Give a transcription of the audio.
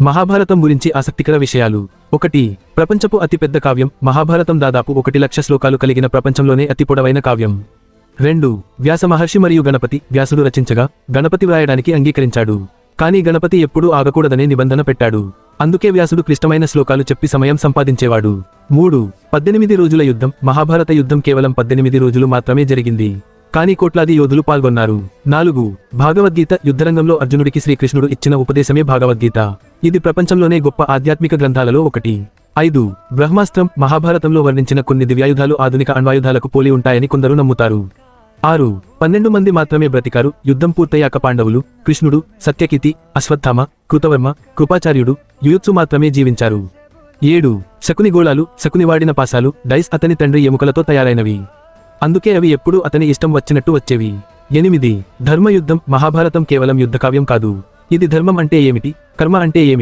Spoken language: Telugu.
మహాభారతం గురించి ఆసక్తికర విషయాలు. ఒకటి ప్రపంచపు అతిపెద్ద కావ్యం. మహాభారతం దాదాపు ఒకటి లక్ష శ్లోకాలు కలిగిన ప్రపంచంలోనే అతి పొడవైన కావ్యం. రెండు వ్యాస మహర్షి మరియు గణపతి వ్యాసుడు రచించగా గణపతి వ్రాయడానికి అంగీకరించాడు. కానీ గణపతి ఎప్పుడూ ఆగకూడదనే నిబంధన పెట్టాడు. అందుకే వ్యాసుడు క్లిష్టమైన శ్లోకాలు చెప్పి సమయం సంపాదించేవాడు. మూడు పద్దెనిమిది రోజుల యుద్ధం. మహాభారత యుద్ధం కేవలం పద్దెనిమిది రోజులు మాత్రమే జరిగింది. కానీ కోట్లాది యోధులు పాల్గొన్నారు. నాలుగు భాగవద్గీత యుద్ధరంగంలో అర్జునుడికి శ్రీకృష్ణుడు ఇచ్చిన ఉపదేశమే భాగవద్గీత. ఇది ప్రపంచంలోనే గొప్ప ఆధ్యాత్మిక గ్రంథాలలో ఒకటి. ఐదు. బ్రహ్మాస్త్రం మహాభారతంలో వర్ణించిన కొన్ని దివ్యాయుధాలు ఆధునిక అణ్వాయుధాలకు పోలి ఉంటాయని కొందరు నమ్ముతారు. ఆరు. పన్నెండు మంది మాత్రమే బ్రతికారు. యుద్ధం పూర్తయ్యాక పాండవులు కృష్ణుడు సత్యకీతి అశ్వత్థామ కృతవర్మ కృపాచార్యుడు యుయుత్సు మాత్రమే జీవించారు. ఏడు. శకుని గోళాలు శకుని వాడిన పాసాలు డైస్ అతని తండ్రి ఎముకలతో తయారైనవి. అందుకే అవి ఎప్పుడూ అతని ఇష్టం వచ్చినట్టు వచ్చేవి. ఎనిమిది. ధర్మయుద్ధం మహాభారతం కేవలం యుద్ధకావ్యం కాదు. ఇది ధర్మం అంటే ఏమిటి? కర్మ అంటే ఏమిటి?